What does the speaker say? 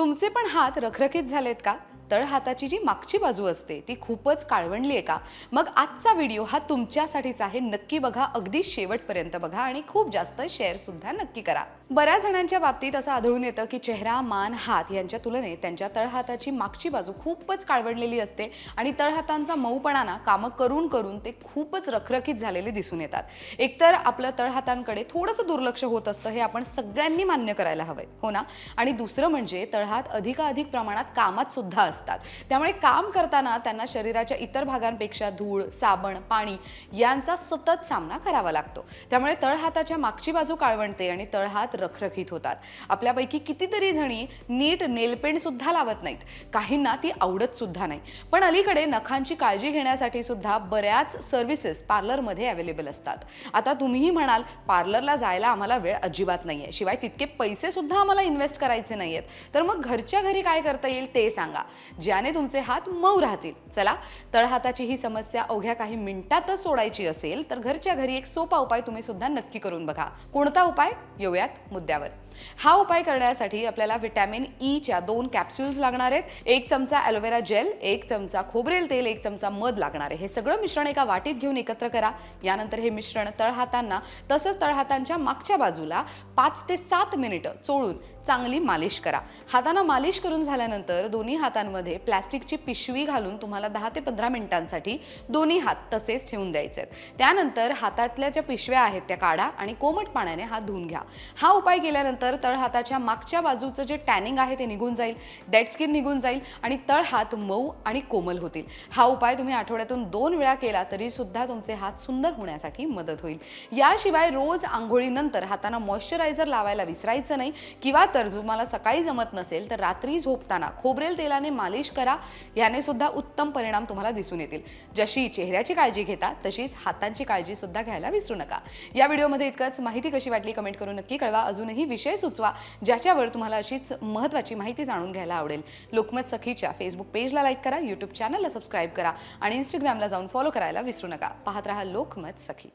तुमचे पण हात रखरखीत झालेत का? तळहाताची जी मागची बाजू असते ती खूपच काळवंडली आहे का? मग आजचा व्हिडिओ हा तुमच्यासाठीच आहे. नक्की बघा. अगदी शेवटपर्यंत बघा आणि खूप जास्त शेअर सुद्धा नक्की करा. बऱ्याच जणांच्या बाबतीत असं आढळून येतं की चेहरा मान हात यांच्या तुलनेत त्यांच्या तळहाताची मागची बाजू खूपच काळवडलेली असते आणि तळहातांचा मऊपणा ना कामं करून करून ते खूपच रखरखीत झालेले दिसून येतात. एकतर आपलं तळहातांकडे थोडंसं दुर्लक्ष होत असतं हे आपण सगळ्यांनी मान्य करायला हवंय. हो ना? आणि दुसरं म्हणजे तळहात अधिकाधिक प्रमाणात कामात सुद्धा असतात. त्यामुळे काम करताना त्यांना शरीराच्या इतर भागांपेक्षा धूळ साबण पाणी यांचा सतत सामना करावा लागतो. त्यामुळे तळहाताच्या मागची बाजू काळवणते आणि तळहात रखरखीत होतात. आपल्यापैकी कितीतरी जणी नीट नेलपेंट सुद्धा लावत नाहीत. काहींना ती आवडत सुद्धा नाही. पण अलीकडे नखांची काळजी घेण्यासाठी सुद्धा बऱ्याच सर्व्हिसेस पार्लरमध्ये अवेलेबल असतात. आता तुम्हीही म्हणाल पार्लरला जायला आम्हाला वेळ अजिबात नाहीये. शिवाय तितके पैसे सुद्धा आम्हाला इन्व्हेस्ट करायचे नाहीयेत. तर मग घरच्या घरी काय करता येईल ते सांगा. ज्याने तुमचे हात मऊ राहतील. चला तळहाताची ही समस्या अवघ्या काही मिनिटातच सोडायची असेल तर घरच्या घरी एक सोपा उपाय तुम्ही सुद्धा नक्की करून बघा. कोणता उपाय? येऊयात मुद्द्यावर. हा उपाय करण्यासाठी आपल्याला व्हिटॅमिन e ईच्या दोन कॅप्स्युल्स लागणार आहेत. एक चमचा ॲलोवेरा जेल एक चमचा खोबरेल तेल एक चमचा मध लागणार आहे. हे सगळं मिश्रण एका वाटीत घेऊन एकत्र करा. यानंतर हे मिश्रण तळहातांना तसंच तळहातांच्या मागच्या बाजूला पाच ते सात मिनिटं चोळून चांगली मालिश करा. हातांना मालिश करून झाल्यानंतर दोन्ही हातांमध्ये प्लॅस्टिकची पिशवी घालून तुम्हाला दहा ते पंधरा मिनिटांसाठी दोन्ही हात तसेच ठेवून द्यायचे आहेत त्यानंतर हातातल्या ज्या पिशव्या आहेत त्या काढा आणि कोमट पाण्याने हात धुवून घ्या. हा उपाय केल्यानंतर तळहाताच्या मागच्या बाजूचं जे टॅनिंग आहे ते निघून जाईल डेड स्किन निघून जाईल आणि तळहात मऊ आणि कोमल होतील. हा उपाय तुम्ही आठवड्यातून दोन वेळा केला तरी सुद्धा तुमचे हात सुंदर होण्यासाठी मदत होईल. याशिवाय रोज आंघोळीनंतर हातांना मॉइश्चरायझर लावायला विसरायचं नाही किंवा तर तुम्हाला सकाळी जमत नसेल तर रात्री झोपताना खोबरेल तेलाने मालिश करा याने सुद्धा उत्तम परिणाम तुम्हाला दिसून येतील. जशी चेहऱ्याची काळजी घेता तशीच हातांची काळजी सुद्धा घ्यायला विसरू नका. या व्हिडिओमध्ये इतकंच. माहिती कशी वाटली कमेंट करून नक्की कळवा. अजूनही विषय सुचवा ज्याच्यावर तुम्हाला अशीच महत्त्वाची माहिती जाणून घ्यायला आवडेल. लोकमत सखीच्या फेसबुक पेजला लाईक करा यूट्यूब चॅनलला सबस्क्राईब करा आणि इंस्टाग्रामला जाऊन फॉलो करायला विसरू नका. पाहत राहा लोकमत सखी.